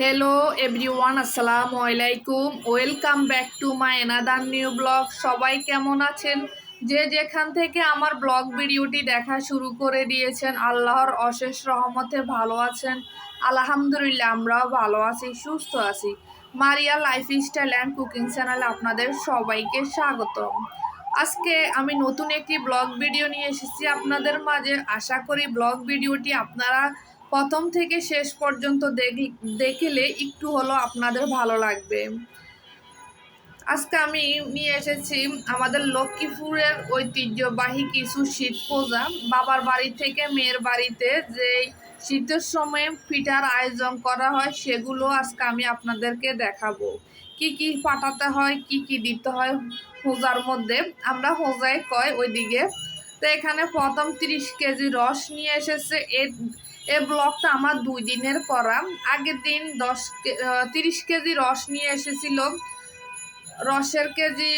Hello everyone আসসালামু আলাইকুম welcome back to my another new blog সবাই কেমন আছেন? যে যেখান থেকে আমার ব্লগ ভিডিওটি দেখা শুরু করে দিয়েছেন, আল্লাহর অশেষ রহমতে ভালো আছেন। আলহামদুলিল্লাহ, আমরাও ভালো আছি, সুস্থ আছি। Maria life style and cooking চ্যানেলে আপনাদের সবাইকে স্বাগতম। আজকে আমি নতুন একটি ব্লগ ভিডিও নিয়ে এসেছি আপনাদের মাঝে। আশা করি ব্লগ ভিডিওটি আপনারা প্রথম থেকে শেষ পর্যন্ত দেখ- দেখলে একটু হলো আপনাদের ভালো লাগবে। আজকে আমি নিয়ে এসেছি আমাদের লক্ষ্মীপুরের ঐতিহ্যবাহী কিছু শীত পূজা। বাবার বাড়ি থেকে মেয়ের বাড়িতে যে শীতের সময় পিঠার আয়োজন করা হয়, সেগুলো আজকে আমি আপনাদেরকে দেখাবো। কি কি পাঠাতে হয়, কি কি দিতে হয় হোজার মধ্যে, আমরা হোজায় কয় ওইদিকে। তো এখানে প্রথম তিরিশ কেজি রস নিয়ে এসেছে। এর এই ব্লগটা আমার দুই দিনের করা। আগের দিন দশ তিরিশ কেজি রস নিয়ে এসেছিল। রসের কেজি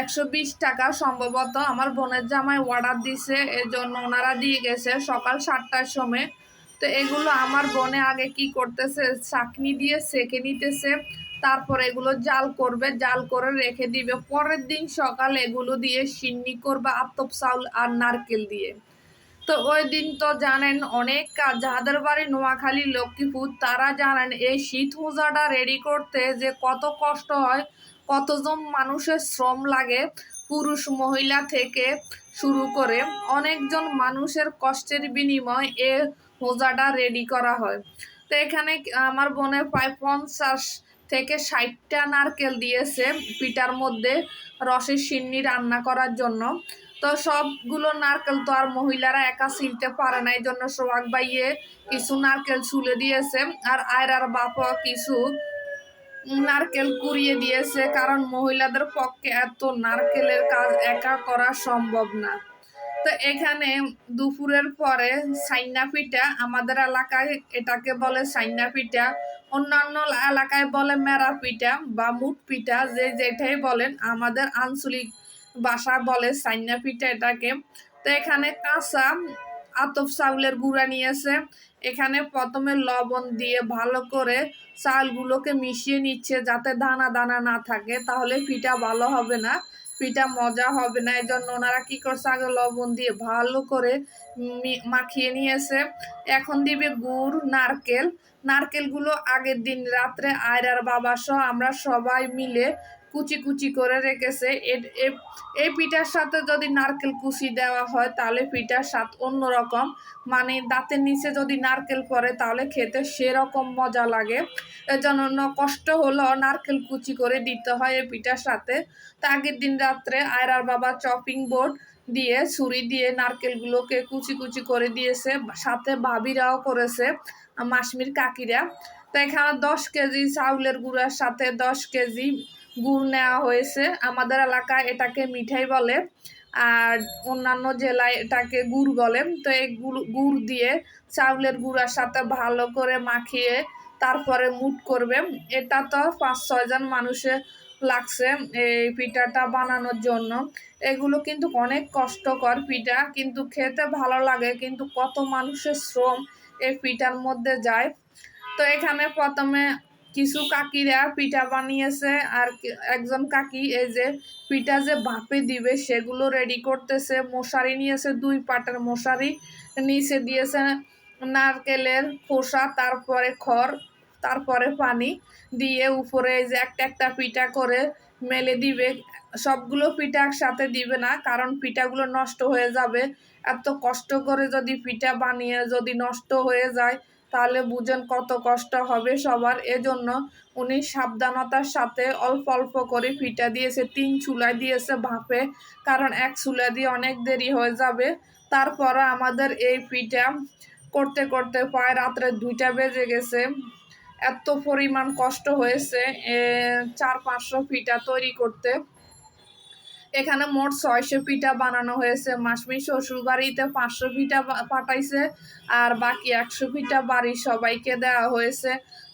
একশো বিশ টাকা সম্ভবত। আমার বোনের জামাই অর্ডার দিছে, এর জন্য ওনারা দিয়ে গেছে সকাল সাতটার সময়। তো এগুলো আমার বোনে আগে কি করতেছে, চাকনি দিয়ে সেকে নিতেছে। তারপর এগুলো জাল করবে, জাল করে রেখে দিবে। পরের দিন সকালে এগুলো দিয়ে সিন্নি করবে আতপ চাউল আর নারকেল দিয়ে। তো ওই দিন তো জানেন অনেক কাজ। যাদের বাড়ি নোয়াখালী, লক্ষ্মীপুর, তারা জানেন এই শীত মোজাটা রেডি করতে যে কত কষ্ট হয়, কতজন মানুষের শ্রম লাগে পুরুষ, মহিলা থেকে শুরু করে অনেকজন মানুষের কষ্টের বিনিময় এ মোজাটা রেডি করা হয়। তো এখানে আমার বোনের প্রায় পঞ্চাশ থেকে ষাটটা নারকেল দিয়েছে পিঠার মধ্যে রসের সিন্নি রান্না করার জন্য। তো সবগুলো নারকেল তো আর মহিলারা একা ছিলতে পারে না এই জন্য সোহাগ ভাইয়ে কিছু নারকেল ছুলে দিয়েছে আর আয়রার বাপা কিছু নারকেল কুড়িয়ে দিয়েছে, কারণ মহিলাদের পক্ষে এত নারকেলের কাজ একা করা সম্ভব না। তো এখানে দুপুরের পরে সাইনা পিঠা, আমাদের এলাকায় এটাকে বলে সাইনা পিঠা, অন্যান্য এলাকায় বলে মেরা পিঠা বা মুট পিঠা, যে যেটাই বলেন, আমাদের আঞ্চলিক ভাষা বলে সাইনা পিঠা এটাকে। তো এখানে কাঁচা আতপ চাউলের গুঁড়া নিয়েছে। এখানে প্রথমে লবণ দিয়ে ভালো করে চালগুলোকে মিশিয়ে নিচ্ছে যাতে দানা দানা না থাকে, তাহলে পিঠা ভালো হবে না, পিঠা মজা হবে না। এই জন্য ওনারা কী করছে, আগে লবণ দিয়ে ভালো করে মাখিয়ে নিয়েছে। এখন দিবে গুড়, নারকেল। নারকেলগুলো আগের দিন রাত্রে আয়রার বাবা সহ আমরা সবাই মিলে কুচি কুচি করে রেখেছে। এই পিঠার সাথে যদি নারকেল কুচি দেওয়া হয়, তাহলে পিঠার স্বাদ অন্যরকম। মানে দাঁতের নিচে যদি নারকেল পড়ে, তাহলে খেতে সেরকম মজা লাগে। এজন্য কষ্ট হলো নারকেল কুচি করে দিতে হয় এই পিঠার সাথে। তা আগের দিন রাত্রে আয়রার বাবা চপিং বোর্ড দিয়ে ছুরি দিয়ে নারকেলগুলোকে কুচি কুচি করে দিয়েছে। সাথে ভাবিরাও করেছে, মাসমির কাকিরা। তো এখানে দশ কেজি চাউলের গুঁড়ার সাথে দশ কেজি গুড় নেওয়া হয়েছে। আমাদের এলাকায় এটাকে মিঠাই বলে আর অন্যান্য জেলায় এটাকে গুড় বলে। তো এই গুড় গুড় দিয়ে চাউলের গুঁড়ার সাথে ভালো করে মাখিয়ে তারপরে মুট করবে। এটা তো পাঁচ ছয়জন মানুষে লাগছে এই পিঠাটা বানানোর জন্য। এগুলো কিন্তু অনেক কষ্টকর পিঠা, কিন্তু খেতে ভালো লাগে, কিন্তু কত মানুষের শ্রম এই পিঠার মধ্যে যায়। তো এখানে প্রথমে কিছু কাকিরা পিঠা বানিয়েছে আর একজন কাকি এই যে পিঠা যে ভাপে দিবে সেগুলো রেডি করতেছে, মশারি নিয়েছে, দুই পাটের মশারি নিচে দিয়েছে, নারকেলের খোসা, তারপরে খড়, তারপরে পানি দিয়ে উপরে এই যে একটা একটা পিঠা করে মেলে দিবে। সবগুলো পিঠা একসাথে দিবে না, কারণ পিঠাগুলো নষ্ট হয়ে যাবে। এত কষ্ট করে যদি পিঠা বানিয়ে যদি নষ্ট হয়ে যায়, তাহলে বুঝেন কত কষ্ট হবে সবার। এজন্য উনি সাবধানতার সাথে অল্প অল্প করে পিঠা দিয়েছে, তিন চুলা দিয়েছে ভাপে, কারণ এক চুলা দিয়ে অনেক দেরি হয়ে যাবে। তারপরে আমাদের এই পিঠা করতে করতে প্রায় রাত্রে দুইটা বেজে গেছে। এত পরিমাণ কষ্ট হয়েছে চার পাঁচশো পিঠা তৈরি করতে। এখানে মোট ছয়শো পিঠা বানানো হয়েছে। মাসমি শ্বশুর বাড়িতে পাঁচশো পিঠা পাঠাইছে, আর বাকি একশো পিঠা বাড়ির সবাইকে দেওয়া হয়েছে।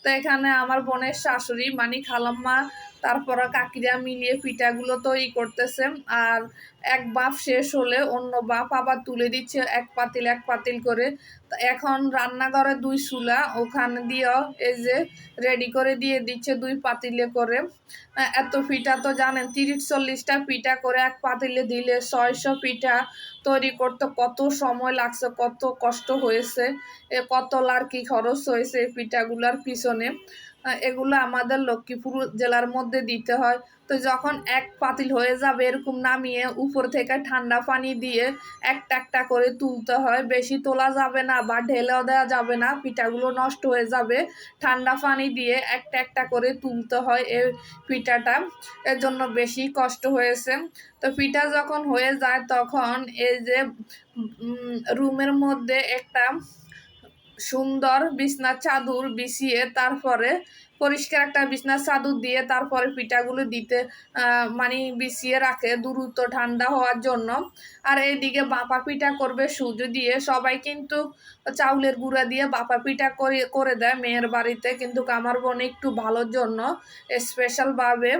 তো এখানে আমার বোনের শাশুড়ি মানে খালাম্মা, তারপর কাকিরা মিলিয়ে পিঠাগুলো তৈরি করতেছে। আর এক বাপ শেষ হলে অন্য বাপ আবার তুলে দিচ্ছে এক পাতিল এক পাতিল করে। তো এখন রান্নাঘরে দুই চুলা, ওখানে দিয়েও এই যে রেডি করে দিয়ে দিচ্ছে দুই পাতিলে করে। এত পিঠা তো জানেন, তিরিশ, চল্লিশটা পিঠা করে এক পাতিলে দিলে ছয়শো পিঠা তৈরি করতে কত সময় লাগছে, কত কষ্ট হয়েছে, এ কত লার্কি খরচ হয়েছে পিঠাগুলার পিছনে এগুলো আমাদের লক্ষ্মীপুর জেলার মধ্যে দিতে হয়। তো যখন এক পাতিল হয়ে যাবে এরকম নামিয়ে উপর থেকে ঠান্ডা পানি দিয়ে একটা একটা করে তুলতে হয়, বেশি তোলা যাবে না বা ঢেলেও দেওয়া যাবে না, পিঠাগুলো নষ্ট হয়ে যাবে। ঠান্ডা পানি দিয়ে একটা একটা করে তুলতে হয় এই পিঠাটা, এর জন্য বেশি কষ্ট হয়েছে। তো পিঠা যখন হয়ে যায় তখন এই যে রুমের মধ্যে একটা সুন্দর বিছনার চাদর বিছিয়ে তারপরে পরিষ্কার একটা বিছনার চাদর দিয়ে তারপরে পিঠাগুলো দিতে মানে বিছিয়ে রাখে দ্রুত ঠান্ডা হওয়ার জন্য। আর এইদিকে বাপা পিঠা করবে সুজি দিয়ে। সবাই কিন্তু চাউলের গুঁড়া দিয়ে বাপা পিঠা করে করে দেয় মেয়ের বাড়িতে। কিন্তু আমার বোন একটু ভালোর জন্য স্পেশালভাবে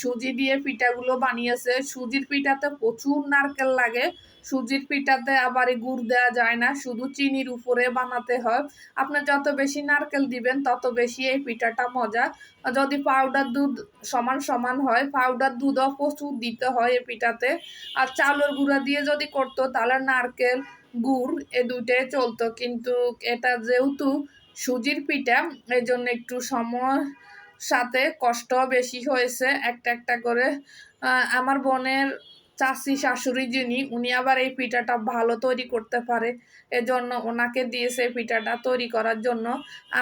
সুজি দিয়ে পিঠাগুলো বানিয়েছে। সুজির পিঠাতে প্রচুর নারকেল লাগে। সুজির পিঠাতে আবার গুড় দেওয়া যায় না। শুধু চিনির উপরে বানাতে হয়। আপনি যত বেশি নারকেল দিবেন, তত বেশি এই পিঠাটা মজা। যদি পাউডার দুধ সমান সমান হয় পাউডার দুধও প্রচুর দিতে হয় এই পিঠাতে। আর চাউলের গুঁড়া দিয়ে যদি করতো, তাহলে নারকেল গুড় এ দুইটাই চলতো। কিন্তু এটা যেহেতু সুজির পিঠা এই জন্য একটু সময় সাথে কষ্ট বেশি হয়েছে একটা একটা করে। আমার বোনের চাষি শাশুড়ি যিনি, উনি আবার এই পিঠাটা ভালো তৈরি করতে পারে। এজন্য ওনাকে দিয়েছে পিঠাটা তৈরি করার জন্য।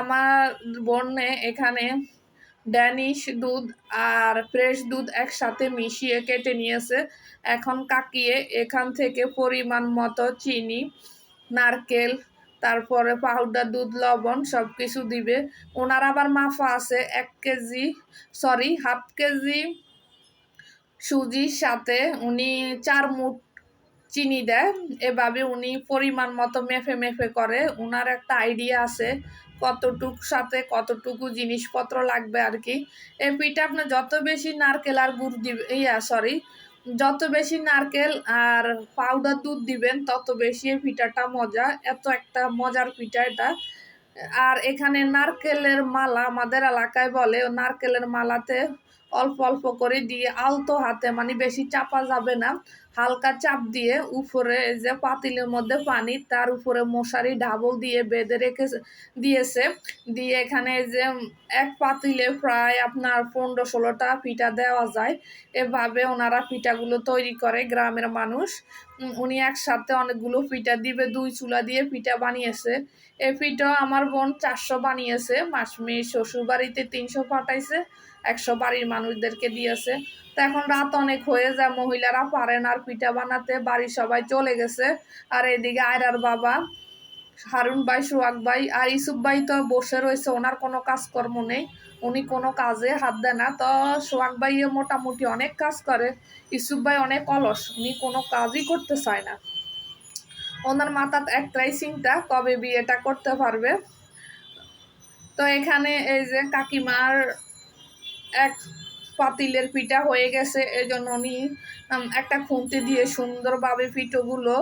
আমার বোনে এখানে ড্যানিশ দুধ আর ফ্রেশ দুধ একসাথে মিশিয়ে কেটে নিয়েছে। এখন কাকিয়ে এখান থেকে পরিমাণ মতো চিনি, নারকেল, তারপরে পাউডার দুধ, লবণ সব কিছু দিবে। ওনার আবার মাফা আছে এক কেজি সরি হাফ কেজি সুজির সাথে উনি চার মুঠ চিনি দেয়। এভাবে উনি পরিমাণ মতো মেফে মেফে করে। ওনার একটা আইডিয়া আছে, কতটুক সাথে কতটুকু জিনিসপত্র লাগবে আর কি এই পিঠা আপনি যত বেশি নারকেল আর গুড় দিবে, ইয়া সরি যত বেশি নারকেল আর পাউডার দুধ দিবেন, তত বেশি এই পিঠাটা মজা। এত একটা মজার পিঠা এটা। আর এখানে নারকেলের মালা আমাদের এলাকায় বলে নারকেলের মালাতে অল্প অল্প করে দিয়ে আলতো হাতে মানে বেশি চাপা যাবে না। হালকা চাপ দিয়ে উপরে যে পাতিলের মধ্যে পানি, তার উপরে মশারি, ডাবল দিয়ে বেঁধে রেখে দিয়েছে। দিয়ে এখানে যে এক পাতিলে প্রায় আপনার পনেরো ষোলোটা পিঠা দেওয়া যায়। এভাবে ওনারা পিঠাগুলো তৈরি করে গ্রামের মানুষ। উনি একসাথে অনেকগুলো পিঠা দিবে, দুই চুলা দিয়ে পিঠা বানিয়েছে। এই পিঠা আমার বোন চারশো বানিয়েছে, মাসমি শ্বশুর বাড়িতে তিনশো পাঠাইছে, একশো বাড়ির মানুষদেরকে দিয়েছে। তো এখন রাত অনেক হয়ে যায়, মহিলারা পারেন আর পিঠা বানাতে বাড়ির সবাই চলে গেছে। আর এদিকে আয়রার বাবা, হারুন ভাই, সোহাগ ভাই আর ইসুফ ভাই তো বসে রয়েছে, ওনার কোনো কাজকর্ম নেই, উনি কোনো কাজে হাত দেয় না। তো সোহাগ ভাই মোটামুটি অনেক কাজ করে ইসুফ ভাই অনেক অলস, উনি কোনো কাজই করতে চায় না। ওনার মাথার একটাই চিন্তা, কবে বিয়েটা করতে পারবে? তো এখানে এই যে কাকিমার এক পাতিলের পিঠা হয়ে গেছে। এই জন্য উনি একটা খুন্তি দিয়ে সুন্দরভাবে পিঠোগুলো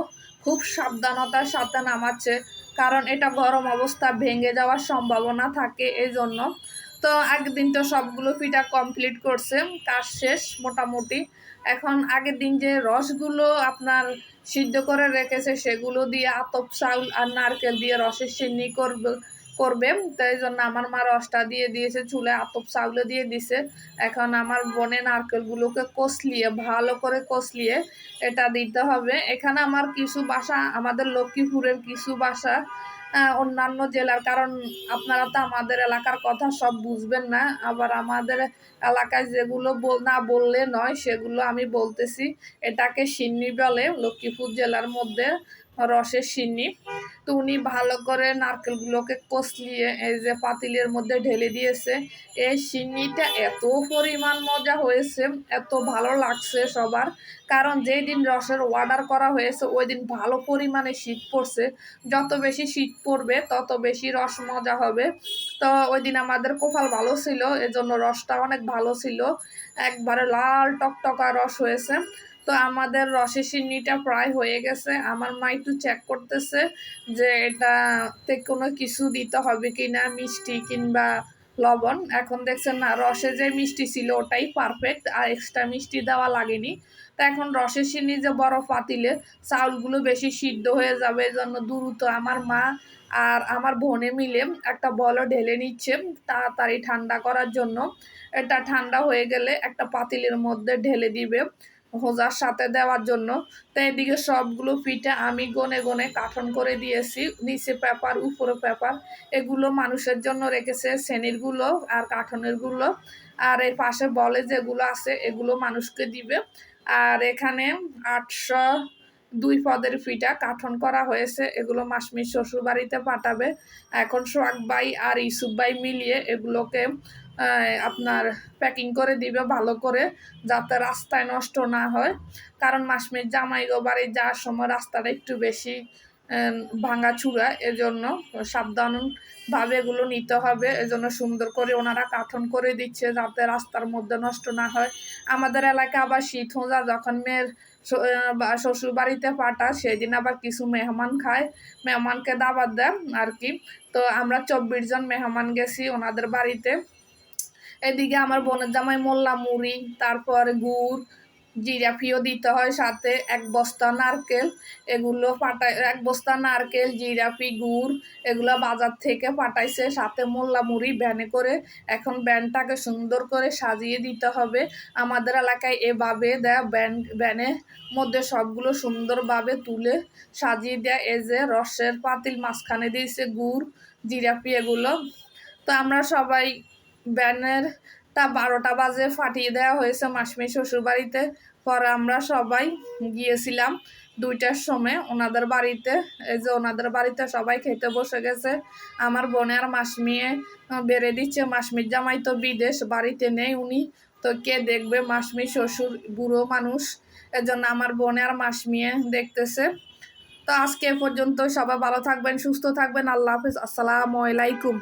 খুব সাবধানতার সাথে নামাচ্ছে। কারণ এটা গরম অবস্থা, ভেঙে যাওয়ার সম্ভাবনা থাকে এই জন্য। তো আগের দিন তো সবগুলো পিঠা কমপ্লিট করছে, কাজ শেষ মোটামুটি। এখন আগের দিন যে রসগুলো আপনার সিদ্ধ করে রেখেছে, সেগুলো দিয়ে আতপ চাউল আর নারকেল দিয়ে রসের সিন্নি করবে করবে, তাই জন্য আমার মা রসটা দিয়ে দিয়েছে, চুলে আতপ চাউলে দিয়ে দিছে। এখন আমার বনে নারকেলগুলোকে কষলিয়ে, ভালো করে কষলিয়ে এটা দিতে হবে। এখানে আমার কিছু বাসা, আমাদের লক্ষ্মীপুরের কিছু বাসা অন্যান্য জেলার, কারণ আপনারা তো আমাদের এলাকার কথা সব বুঝবেন না। আবার আমাদের এলাকায় যেগুলো না বললে নয়, সেগুলো আমি বলতেছি। এটাকে সিন্নি বলে লক্ষ্মীপুর জেলার মধ্যে। রসের সিন্নি। তো উনি ভালো করে নারকেলগুলোকে কষলিয়ে, এই যে পাতিলের মধ্যে ঢেলে দিয়েছে। এই সিন্নিটা এত পরিমাণ মজা হয়েছে, এত ভালো লাগছে সবার। কারণ যেই দিন রসের অর্ডার করা হয়েছে, ওই দিন ভালো পরিমাণে শীত পড়ছে। যত বেশি শীত পড়বে, তত বেশি রস মজা হবে। তো ওই দিন আমাদের কোপাল ভালো ছিল, এজন্য রসটা অনেক ভালো ছিল। একবারে লাল টকটকা রস হয়েছে। তো আমাদের রসের সিন্নিটা প্রায় হয়ে গেছে। আমার মা একটু চেক করতেছে যে এটাতে কোনো কিছু দিতে হবে কি না মিষ্টি কিংবা লবণ। এখন দেখছেন না, রসে যে মিষ্টি ছিল ওটাই পারফেক্ট আর এক্সট্রা মিষ্টি দেওয়া লাগেনি। তো এখন রসের সিন্নি যে বড় পাতিলে চাউলগুলো বেশি সিদ্ধ হয়ে যাবে, এই জন্য দ্রুত আমার মা আর আমার বোনে মিলে একটা বলও ঢেলে নিচ্ছে তাড়াতাড়ি ঠান্ডা করার জন্য। এটা ঠান্ডা হয়ে গেলে একটা পাতিলের মধ্যে ঢেলে দিবে। হোজার সাথে দেওয়ার জন্য। তো এদিকে সবগুলো পিঠা আমি গনে গনে কাঠন করে দিয়েছি। নিচে পেপার, উপরে পেপার, এগুলো মানুষের জন্য রেখেছে, শ্রেণীরগুলো আর কাঠনেরগুলো আর এর পাশে বলে যেগুলো আছে, এগুলো মানুষকে দিবে। আর এখানে আটশো দুই পদের ফিটা কাঠন করা হয়েছে। এগুলো মাসমির শ্বশুর বাড়িতে পাঠাবে। এখন সোহাগ ভাই আর ইসুফ ভাই মিলিয়ে এগুলোকে আপনার প্যাকিং করে দিবে ভালো করে যাতে রাস্তায় নষ্ট না হয়। কারণ মাসমির জামাইগো বাড়ি যাওয়ার সময় রাস্তাটা একটু বেশি আহ, ভাঙাচুরা এজন্য সাবধানভাবে এগুলো নিতে হবে। এজন্য সুন্দর করে ওনারা কাঠন করে দিচ্ছে যাতে রাস্তার মধ্যে নষ্ট না হয়। আমাদের এলাকায় আবার শীত হোঁজা যখন মেয়ের শ্বশুর বাড়িতে পাঠা সেদিন আবার কিছু মেহমান খায়। মেহমানকে দাবাত দেয় আর কি। তো আমরা চব্বিশ জন মেহমান গেছি ওনাদের বাড়িতে। এদিকে আমার বোনের জামাই মোল্লা, মুড়ি, তারপর গুড় জিরাফিও দিতে হয় সাথে এক বস্তা নারকেল। এগুলো পাঠায়, এক বস্তা নারকেল জিরাফি গুড়, এগুলো বাজার থেকে পাঠাইছে সাথে মোল্লা, মুড়ি, ভ্যানে করে। এখন ব্যানটাকে সুন্দর করে সাজিয়ে দিতে হবে। আমাদের এলাকায় এভাবে দেয় ব্যান ব্যানের মধ্যে সবগুলো সুন্দরভাবে তুলে সাজিয়ে দেয়। এই যে রসের পাতিল মাঝখানে দিয়েছে গুড় জিরাফি এগুলো। তো আমরা সবাই ব্যানের তা বারোটা বাজে ফাটিয়ে দেওয়া হয়েছে মাসমি শ্বশুর বাড়িতে পরে আমরা সবাই গিয়েছিলাম দুইটার সময়। ওনাদের বাড়িতে, এই যে ওনাদের বাড়িতে সবাই খেতে বসে গেছে। আমার বোনে আর মাসমিয়ে বেড়ে দিচ্ছে। মাসমির জামাই তো বিদেশ, বাড়িতে নেই উনি। তো কে দেখবে? মাসমি শ্বশুর বুড়ো মানুষ। এজন্য আমার বোনে আর মাসমিয়ে দেখতেছে। তো আজকে পর্যন্ত সবাই ভালো থাকবেন, সুস্থ থাকবেন। আল্লাহ হাফিজ। আসসালামু আলাইকুম।